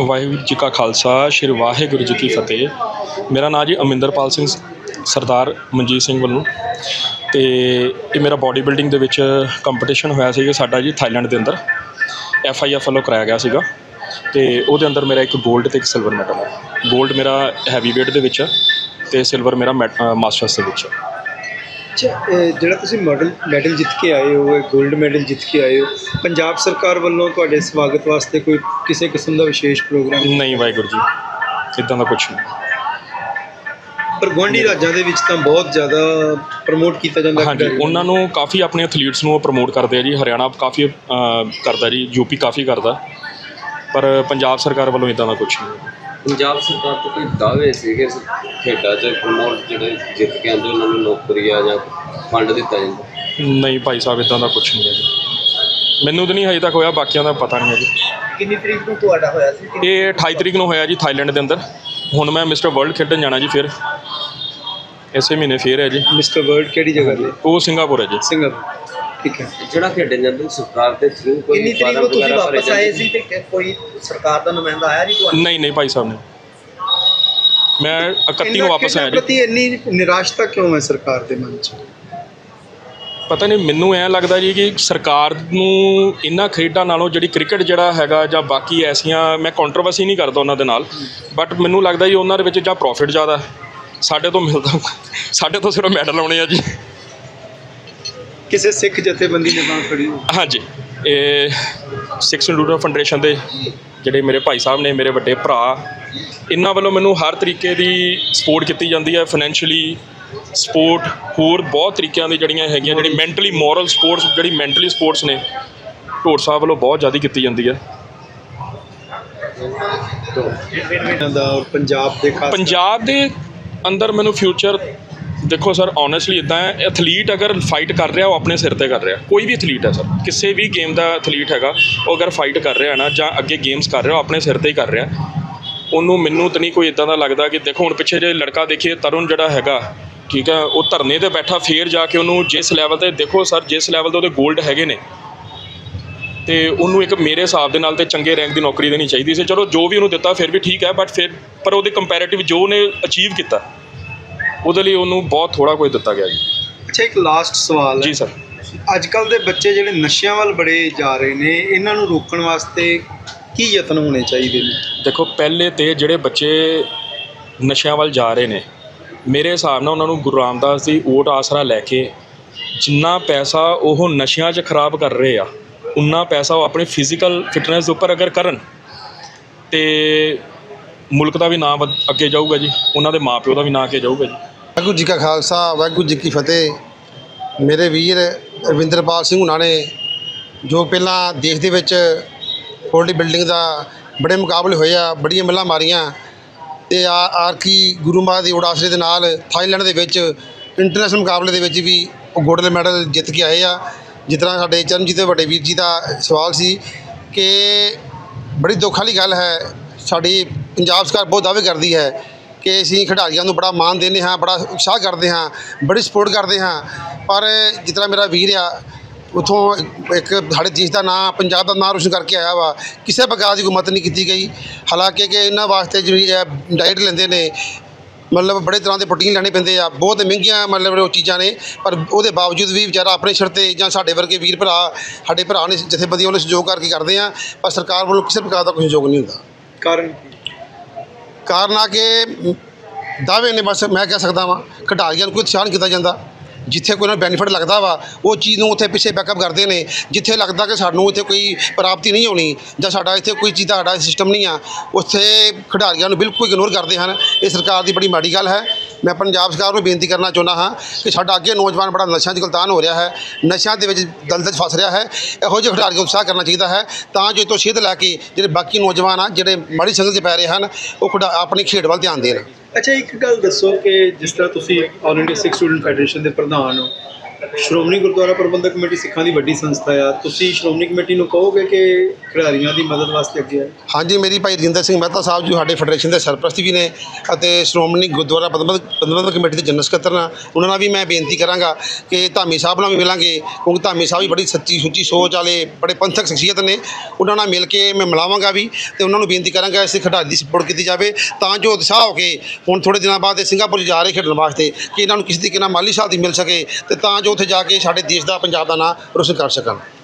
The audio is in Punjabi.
ਵਾਹਿਗੁਰੂ ਜੀ ਕਾ ਖਾਲਸਾ, ਸ਼੍ਰੀ ਵਾਹਿਗੁਰੂ ਜੀ ਕੀ ਫਤਿਹ। ਮੇਰਾ ਨਾਮ ਜੀ ਅਮਿੰਦਰਪਾਲ ਸਿੰਘ ਸਰਦਾਰ ਮਨਜੀਤ ਸਿੰਘ ਵੱਲੋਂ। ਤੇ ਇਹ ਮੇਰਾ ਬਾਡੀ ਬਿਲਡਿੰਗ ਦੇ ਵਿੱਚ ਕੰਪੀਟੀਸ਼ਨ ਹੋਇਆ ਸੀਗਾ ਸਾਡਾ ਜੀ ਥਾਈਲੈਂਡ ਦੇ ਅੰਦਰ। ਐਫ ਆਈ ਐਫ ਵੱਲੋਂ ਕਰਾਇਆ ਗਿਆ ਸੀਗਾ। ਤੇ ਉਹਦੇ ਅੰਦਰ ਮੇਰਾ ਇੱਕ 골ਡ ਤੇ ਇੱਕ ਸਿਲਵਰ ਮੈਡਲ ਹੈ। 골ਡ ਮੇਰਾ ਹੈਵੀ weight ਦੇ ਵਿੱਚ ਹੈ ਤੇ ਸਿਲਵਰ ਮੇਰਾ ਮਾਸਟਰਸ ਦੇ ਵਿੱਚ ਅੱਛਾ ਜਿਹੜਾ ਤੁਸੀਂ ਮੈਡਲ ਮੈਡਲ ਜਿੱਤ ਕੇ ਆਏ ਹੋ 골ਡ ਮੈਡਲ ਜਿੱਤ ਕੇ ਆਏ ਹੋ ਪੰਜਾਬ ਸਰਕਾਰ ਵੱਲੋਂ ਤੁਹਾਡੇ ਸਵਾਗਤ ਵਾਸਤੇ ਕੋਈ ਕਿਸੇ ਕਿਸਮ ਦਾ ਵਿਸ਼ੇਸ਼ ਪ੍ਰੋਗਰਾਮ? ਨਹੀਂ ਵਾਹਿਗੁਰੂ ਜੀ ਇਦਾਂ ਦਾ ਕੁਝ ਨਹੀਂ। ਪਰ ਗੁਆਂਢੀ ਰਾਜਾਂ ਦੇ ਵਿੱਚ ਤਾਂ ਬਹੁਤ ਜ਼ਿਆਦਾ ਪ੍ਰਮੋਟ ਕੀਤਾ ਜਾਂਦਾ ਹਾਂਜੀ ਉਹਨਾਂ ਨੂੰ ਕਾਫੀ ਆਪਣੇ ਐਥਲੀਟਸ ਨੂੰ ਪ੍ਰਮੋਟ ਕਰਦੇ ਆ ਜੀ ਹਰਿਆਣਾ ਕਾਫੀ ਕਰਦਾ ਜੀ ਯੂਪੀ ਕਾਫੀ ਕਰਦਾ। ਪਰ ਪੰਜਾਬ ਸਰਕਾਰ ਵੱਲੋਂ ਇਦਾਂ ਦਾ ਕੁਝ ਨਹੀਂ। ਪੰਜਾਬ ਸਰਕਾਰ ਤੋਂ ਕੋਈ ਦਾਅਵੇ ਸੀਗੇ ਖੇਡਾਂ 'ਚ? ਪ੍ਰਮੋਟ ਜਿਹੜੇ ਜਿੱਤ ਕੇ ਆਉਂਦੇ ਉਹਨਾਂ ਨੂੰ ਨੌਕਰੀ ਆ ਜਾਂ ਫੰਡ ਦਿੱਤਾ ਜਾਂਦਾ? ਨਹੀਂ ਭਾਈ ਸਾਹਿਬ ਇਦਾਂ ਦਾ ਕੁਝ ਨਹੀਂ ਹੈ ਜੀ। ਮੈਨੂੰ ਤਾਂ ਨਹੀਂ ਹਜੇ ਤੱਕ ਹੋਇਆ ਬਾਕੀਆਂ ਦਾ ਪਤਾ ਨਹੀਂ ਹੈ ਜੀ। ਕਿੰਨੀ ਤਰੀਕ ਨੂੰ ਤੁਹਾਡਾ ਹੋਇਆ ਸੀ? ਇਹ 28 ਤਰੀਕ ਨੂੰ ਹੋਇਆ ਜੀ ਥਾਈਲੈਂਡ ਦੇ ਅੰਦਰ। ਹੁਣ ਮੈਂ ਮਿਸਟਰ ਵਰਲਡ ਖੇਡਣ ਜਾਣਾ ਜੀ ਫਿਰ। ਇਸੇ ਮਹੀਨੇ ਫੇਰ ਹੈ ਜੀ। ਮਿਸਟਰ ਵਰਲਡ ਕਿਹੜੀ ਜਗ੍ਹਾ ਤੇ? ਉਹ ਸਿੰਗਾਪੁਰ ਹੈ ਜੀ। ਸਿੰਗਾਪੁਰ। ਠੀਕ ਹੈ। ਜਿਹੜਾ ਖੇਡਣ ਜਾਂਦੇ ਸਰਕਾਰ ਦੇ ਥਰੂ ਕੋਈ ਕਿੰਨੀ ਤਰੀਕ ਨੂੰ ਤੁਸੀਂ ਵਾਪਸ ਆਏ ਸੀ ਤੇ ਕੋਈ ਸਰਕਾਰ ਦਾ ਨੁਮਾਇੰਦਾ ਆਇਆ ਜੀ ਤੁਹਾਨੂੰ ਨਹੀਂ ਨਹੀਂ ਭਾਈ ਸਾਹਿਬ ਨੇ। ਮੈਂ 31 ਨੂੰ ਵਾਪਸ ਆਇਆ ਜੀ। ਪ੍ਰਤੀ ਇੰਨੀ ਨਿਰਾਸ਼ਤਾ ਕਿਉਂ ਹੈ ਸਰਕਾਰ ਦੇ ਮਨ 'ਚ? ਪਤਾ ਨਹੀਂ ਮੈਨੂੰ ਐਂ ਲੱਗਦਾ ਜੀ ਕਿ ਸਰਕਾਰ ਨੂੰ ਇਹਨਾਂ ਖੇਡਾਂ ਨਾਲੋਂ ਜਿਹੜੀ ਕ੍ਰਿਕਟ ਜਿਹੜਾ ਹੈਗਾ ਜਾਂ ਬਾਕੀ ਐਸੀਆਂ ਮੈਂ ਕੰਟਰੋਵਰਸੀ ਨਹੀਂ ਕਰਦਾ ਉਹਨਾਂ ਦੇ ਨਾਲ ਬਟ ਮੈਨੂੰ ਲੱਗਦਾ ਜੀ ਉਹਨਾਂ ਦੇ ਵਿੱਚ ਜਾਂ ਪ੍ਰੋਫਿਟ ਜ਼ਿਆਦਾ ਸਾਡੇ ਤੋਂ ਮਿਲਦਾ ਸਾਡੇ ਤੋਂ ਸਿਰਫ ਮੈਡਲ ਆਉਣੇ ਆ ਜੀ। ਕਿਸੇ ਸਿੱਖ ਜਥੇਬੰਦੀ ਨੇ ਬਾਂਹ ਫੜੀ। ਹਾਂਜੀ ਇਹ ਸਿਕਸ ਇੰਡੂਟਰ ਫਾਊਂਡੇਸ਼ਨ ਦੇ ਜਿਹੜੇ ਮੇਰੇ ਭਾਈ ਸਾਹਿਬ ਨੇ ਮੇਰੇ ਵੱਡੇ ਭਰਾ ਇਹਨਾਂ ਵੱਲੋਂ ਮੈਨੂੰ ਹਰ ਤਰੀਕੇ ਦੀ ਸਪੋਰਟ ਕੀਤੀ ਜਾਂਦੀ ਹੈ ਫਾਈਨੈਂਸ਼ੀਅਲੀ ਸਪੋਰਟ ਹੋਰ ਬਹੁਤ ਤਰੀਕਿਆਂ ਦੀ ਜਿਹੜੀਆਂ ਹੈਗੀਆਂ ਜਿਹੜੀ ਮੈਂਟਲੀ ਮੋਰਲ ਸਪੋਰਟਸ ਜਿਹੜੀ ਮੈਂਟਲੀ ਸਪੋਰਟਸ ਨੇ ਢੋਰ ਸਾਹਿਬ ਵੱਲੋਂ ਬਹੁਤ ਜ਼ਿਆਦਾ ਕੀਤੀ ਜਾਂਦੀ ਹੈ ਦਾ ਪੰਜਾਬ ਦੇ ਪੰਜਾਬ ਦੇ ਅੰਦਰ ਮੈਨੂੰ ਫਿਊਚਰ ਦੇਖੋ ਸਰ ਓਨੈਸਟਲੀ ਇਦਾਂ ਹੈ ਐਥਲੀਟ ਅਗਰ ਫਾਈਟ ਕਰ ਰਿਹਾ, ਉਹ ਆਪਣੇ ਸਿਰ ਤੇ ਕਰ ਰਿਹਾ। ਕੋਈ ਵੀ ਐਥਲੀਟ ਹੈ ਸਰ, ਕਿਸੇ ਵੀ ਗੇਮ ਦਾ ਐਥਲੀਟ ਹੈਗਾ, ਉਹ ਅਗਰ ਫਾਈਟ ਕਰ ਰਿਹਾ ਨਾ, ਜਾਂ ਅੱਗੇ ਗੇਮਸ ਕਰ ਰਿਹਾ, ਉਹ ਆਪਣੇ ਸਿਰ ਤੇ ਹੀ ਕਰ ਰਿਹਾ। ਉਹਨੂੰ ਮੈਨੂੰ ਤਾਂ ਨਹੀਂ ਕੋਈ ਇਦਾਂ ਦਾ ਲੱਗਦਾ ਕਿ ਦੇਖੋ, ਹੁਣ ਪਿੱਛੇ ਜੇ ਲੜਕਾ ਦੇਖੀਏ, ਤਰੁਣ ਜਿਹੜਾ ਹੈਗਾ, ਠੀਕ ਹੈ, ਉਹ ਧਰਨੇ ਤੇ ਬੈਠਾ, ਫੇਰ ਜਾ ਕੇ ਉਹਨੂੰ ਜਿਸ ਲੈਵਲ ਤੇ, ਦੇਖੋ ਸਰ, ਜਿਸ ਲੈਵਲ ਤੇ ਉਹਦੇ 골ਡ ਹੈਗੇ ਨੇ, ਤੇ ਉਹਨੂੰ ਇੱਕ ਮੇਰੇ ਹਿਸਾਬ ਦੇ ਨਾਲ ਤੇ ਚੰਗੇ ਰੈਂਕ ਦੀ ਨੌਕਰੀ ਦੇਣੀ ਚਾਹੀਦੀ ਸੀ। ਚਲੋ, ਜੋ ਵੀ ਉਹਨੂੰ ਦਿੱਤਾ, ਫਿਰ ਵੀ ਠੀਕ ਹੈ ਬਟ ਫਿਰ, ਪਰ ਉਹਦੇ ਕੰਪੈਰੀਟਿਵ ਜੋ ਉਹਨੇ ਅਚੀਵ ਕੀਤਾ ਉਹਦੇ ਲਈ ਉਹਨੂੰ ਬਹੁਤ ਥੋੜਾ ਕੁਝ ਦਿੱਤਾ ਗਿਆ ਜੀ। ਅੱਛਾ ਇੱਕ ਲਾਸਟ ਸਵਾਲ ਹੈ। ਜੀ ਸਰ ਅੱਜ ਕੱਲ ਦੇ ਬੱਚੇ ਜਿਹੜੇ ਨਸ਼ਿਆਂ ਵੱਲ ਬੜੇ ਜਾ ਰਹੇ ਨੇ ਇਹਨਾਂ ਨੂੰ ਰੋਕਣ ਵਾਸਤੇ ਕੀ ਯਤਨ ਹੋਣੇ ਚਾਹੀਦੇ ਨੇ? ਦੇਖੋ ਪਹਿਲੇ ਤੇ ਜਿਹੜੇ ਬੱਚੇ ਨਸ਼ਿਆਂ ਵੱਲ ਜਾ ਰਹੇ ਨੇ ਮੇਰੇ ਹਿਸਾਬ ਨਾਲ ਉਹਨਾਂ ਨੂੰ ਗੁਰੂ ਰਾਮਦਾਸ ਦੀ ਓਟ ਆਸਰਾ ਲੈ ਕੇ ਜਿੰਨਾ ਪੈਸਾ ਉਹ ਨਸ਼ਿਆਂ 'ਚ ਖਰਾਬ ਕਰ ਰਹੇ ਆ ਉਨਾ ਪੈਸਾ ਉਹ ਆਪਣੀ ਫਿਜ਼ੀਕਲ ਫਿਟਨੈਸ ਦੇ ਉੱਪਰ ਅਗਰ ਕਰਨ ਤੇ ਮੁਲਕ ਦਾ ਵੀ ਨਾਮ ਅੱਗੇ ਜਾਊਗਾ ਜੀ ਉਹਨਾਂ ਦੇ ਮਾਪਿਓ ਦਾ ਵੀ ਨਾਂ ਅੱਗੇ ਜਾਊਗਾ ਜੀ। ਵਾਹਿਗੁਰੂ ਜੀ ਕਾ ਖਾਲਸਾ, ਵਾਹਿਗੁਰੂ ਜੀ ਕੀ ਫਤਿਹ। ਮੇਰੇ ਵੀਰ ਰਵਿੰਦਰਪਾਲ ਸਿੰਘ ਹੁਣਾਂ ਨੇ, ਜੋ ਪਹਿਲਾਂ ਦੇਸ਼ ਦੇ ਵਿੱਚ ਬੋਡੀ ਬਿਲਡਿੰਗ ਦਾ ਬੜੇ ਮੁਕਾਬਲੇ ਹੋਏ ਆ, ਬੜੀਆਂ ਮੱਲਾਂ ਮਾਰੀਆਂ, ਤੇ ਆ ਆਰਕੀ ਗੁਰੂ ਮਹਾਰਾਜ ਦੀ ਉਡਾਸਰੇ ਦੇ ਨਾਲ ਥਾਈਲੈਂਡ ਦੇ ਵਿੱਚ ਇੰਟਰਨੈਸ਼ਨਲ ਮੁਕਾਬਲੇ ਦੇ ਵਿੱਚ ਵੀ ਉਹ ਗੋਲਡ ਮੈਡਲ ਜਿੱਤ ਕੇ ਆਏ ਆ। ਜਿਸ ਤਰ੍ਹਾਂ ਸਾਡੇ ਚਰਨਜੀਤ ਦੇ ਵੱਡੇ ਵੀਰ ਜੀ ਦਾ ਸਵਾਲ ਸੀ ਕਿ ਬੜੀ ਦੁੱਖ ਵਾਲੀ ਗੱਲ ਹੈ, ਸਾਡੀ ਪੰਜਾਬ ਸਰਕਾਰ ਬਹੁਤ ਦਾਅਵੇ ਕਰਦੀ ਹੈ ਕਿ ਅਸੀਂ ਖਿਡਾਰੀਆਂ ਨੂੰ ਬੜਾ ਮਾਣ ਦਿੰਦੇ ਹਾਂ, ਬੜਾ ਉਤਸ਼ਾਹ ਕਰਦੇ ਹਾਂ, ਬੜੀ ਸਪੋਰਟ ਕਰਦੇ ਹਾਂ। ਪਰ ਜਿਸ ਤਰ੍ਹਾਂ ਮੇਰਾ ਵੀਰ ਆ, ਉਥੋਂ ਇੱਕ ਸਾਡੇ ਦੇਸ਼ ਦਾ ਨਾਂ, ਪੰਜਾਬ ਦਾ ਨਾਂ ਰੋਸ਼ਨ ਕਰਕੇ ਆਇਆ ਵਾ, ਕਿਸੇ ਪ੍ਰਕਾਰ ਦੀ ਕੋਈ ਮਦਦ ਨਹੀਂ ਕੀਤੀ ਗਈ। ਹਾਲਾਂਕਿ ਕਿ ਇਹਨਾਂ ਵਾਸਤੇ ਜਿਹੜੀ ਡਾਈਟ ਲੈਂਦੇ ਨੇ, ਮਤਲਬ ਬੜੇ ਤਰ੍ਹਾਂ ਦੇ ਪ੍ਰੋਟੀਨ ਲੈਣੇ ਪੈਂਦੇ ਆ, ਬਹੁਤ ਮਹਿੰਗੀਆਂ ਮਤਲਬ ਉਹ ਚੀਜ਼ਾਂ ਨੇ, ਪਰ ਉਹਦੇ ਬਾਵਜੂਦ ਵੀ ਵਿਚਾਰਾ ਆਪਣੇ ਸਿਰ ਤੇ ਜਾਂ ਸਾਡੇ ਵਰਗੇ ਵੀਰ ਭਰਾ, ਸਾਡੇ ਭਰਾ ਨੇ ਜਥੇਬੰਦੀਆਂ ਨੂੰ ਸਹਿਯੋਗ ਕਰਕੇ ਕਰਦੇ ਆ, ਪਰ ਸਰਕਾਰ ਵੱਲੋਂ ਕਿਸੇ ਪ੍ਰਕਾਰ ਦਾ ਕੋਈ ਸਹਿਯੋਗ ਨਹੀਂ ਹੁੰਦਾ। ਕਾਰਨ ਕਾਰਨ ਆ ਕਿ ਦਾਅਵੇ ਨੇ ਬਸ ਮੈਂ ਕਹਿ ਸਕਦਾ ਵਾਂ, ਖਿਡਾਰੀਆਂ ਨੂੰ ਕੋਈ ਉਤਸ਼ਾਹ ਨਹੀਂ ਕੀਤਾ ਜਾਂਦਾ। ਜਿੱਥੇ ਕੋਈ ਨਾ ਬੈਨੀਫਿਟ ਲੱਗਦਾ ਵਾ, ਉਹ ਚੀਜ਼ ਨੂੰ ਉੱਥੇ ਪਿੱਛੇ ਬੈਕਅਪ ਕਰਦੇ ਨੇ। ਜਿੱਥੇ ਲੱਗਦਾ ਕਿ ਸਾਨੂੰ ਇੱਥੇ ਕੋਈ ਪ੍ਰਾਪਤੀ ਨਹੀਂ ਹੋਣੀ ਜਾਂ ਸਾਡਾ ਇੱਥੇ ਕੋਈ ਚੀਜ਼ ਦਾ ਸਾਡਾ ਸਿਸਟਮ ਨਹੀਂ ਆ, ਉੱਥੇ ਖਿਡਾਰੀਆਂ ਨੂੰ ਬਿਲਕੁਲ ਇਗਨੋਰ ਕਰਦੇ ਹਨ। ਇਹ ਸਰਕਾਰ ਦੀ ਬੜੀ ਮਾੜੀ ਗੱਲ ਹੈ। ਮੈਂ ਪੰਜਾਬ ਸਰਕਾਰ ਨੂੰ ਬੇਨਤੀ ਕਰਨਾ ਚਾਹੁੰਦਾ ਹਾਂ ਕਿ ਸਾਡਾ ਅੱਗੇ ਨੌਜਵਾਨ ਬੜਾ ਨਸ਼ਿਆਂ 'ਚ ਗਲਤਾਨ ਹੋ ਰਿਹਾ ਹੈ, ਨਸ਼ਿਆਂ ਦੇ ਵਿੱਚ ਦਲਦਲ 'ਚ ਫਸ ਰਿਹਾ ਹੈ, ਇਹੋ ਜਿਹੇ ਖਿਡਾਰੀਆਂ ਨੂੰ ਉਤਸ਼ਾਹ ਕਰਨਾ ਚਾਹੀਦਾ ਹੈ ਤਾਂ ਜੋ ਇਹ ਤੋਂ ਸਿੱਧ ਲੈ ਕੇ ਜਿਹੜੇ ਬਾਕੀ ਨੌਜਵਾਨ ਆ, ਜਿਹੜੇ ਮਾੜੀ ਸੰਗਤ 'ਚ ਪੈ ਰਹੇ ਹਨ, ਉਹ ਖਿਡਾ- ਆਪਣੀ ਖੇਡ ਵੱਲ ਧਿਆਨ ਦੇਣ। ਅੱਛਾ, ਇੱਕ ਗੱਲ ਦੱਸੋ ਕਿ ਜਿਸ ਤਰ੍ਹਾਂ ਤੁਸੀਂ all India Sikh student federation ਦੇ ਪ੍ਰਧਾਨ ਹੋ ਸ਼੍ਰੋਮਣੀ ਗੁਰਦੁਆਰਾ ਪ੍ਰਬੰਧਕ ਕਮੇਟੀ ਸਿੱਖਾਂ ਦੀ ਵੱਡੀ ਸੰਸਥਾ ਆ। ਤੁਸੀਂ ਸ਼੍ਰੋਮਣੀ ਕਮੇਟੀ ਨੂੰ ਕਹੋਗੇ ਕਿ ਖਿਡਾਰੀਆਂ ਦੀ ਮਦਦ ਵਾਸਤੇ ਅੱਗੇ ਆਏ? ਹਾਂਜੀ, ਮੇਰੀ ਭਾਈ ਰਜਿੰਦਰ ਸਿੰਘ ਮਹਿਤਾ ਸਾਹਿਬ ਜੀ ਸਾਡੇ ਫੈਡਰੇਸ਼ਨ ਦੇ ਸਰਪ੍ਰਸਤ ਵੀ ਨੇ ਅਤੇ ਸ਼੍ਰੋਮਣੀ ਗੁਰਦੁਆਰਾ ਪ੍ਰਬੰਧਕ ਕਮੇਟੀ ਦੇ ਜਨਰਲ ਸਕੱਤਰ ਨੇ। ਉਹਨਾਂ ਨਾਲ ਵੀ ਮੈਂ ਬੇਨਤੀ ਕਰਾਂਗਾ ਕਿ ਧਾਮੀ ਸਾਹਿਬ ਨਾਲ ਵੀ ਮਿਲਾਂਗੇ, ਕਿਉਂਕਿ ਧਾਮੀ ਸਾਹਿਬ ਵੀ ਬੜੀ ਸੱਚੀ ਸੁੱਚੀ ਸੋਚ ਵਾਲੇ, ਬੜੇ ਪੰਥਕ ਸ਼ਖਸੀਅਤ ਨੇ। ਉਹਨਾਂ ਨਾਲ ਮਿਲ ਕੇ ਮੈਂ ਮਿਲਾਵਾਂਗਾ ਵੀ ਤੇ ਉਹਨਾਂ ਨੂੰ ਬੇਨਤੀ ਕਰਾਂਗਾ ਇਸ ਖਿਡਾਰੀ ਦੀ ਸਪੋਰਟ ਕੀਤੀ ਜਾਵੇ ਤਾਂ ਜੋ ਉਤਸ਼ਾਹ ਹੋ ਕੇ ਹੁਣ ਥੋੜੇ ਦਿਨਾਂ ਬਾਅਦ ਇਹ ਸਿੰਗਾਪੁਰ ਜਾ ਰਹੇ ਖੇਡਣ ਵਾਸਤੇ ਕਿ ਇਹਨਾਂ ਨੂੰ ਕਿਸੇ ਤਰੀਕੇ ਨਾਲ ਮਾਲੀ ਸਹਾਇਤਾ ਮਿਲ ਸਕੇ ਤੇ ਤਾਂ ਜੋ ਉੱਥੇ ਜਾ ਕੇ ਸਾਡੇ ਦੇਸ਼ ਦਾ ਪੰਜਾਬ ਦਾ ਨਾਂ ਰੋਸ਼ਨ ਕਰ ਸਕਣ।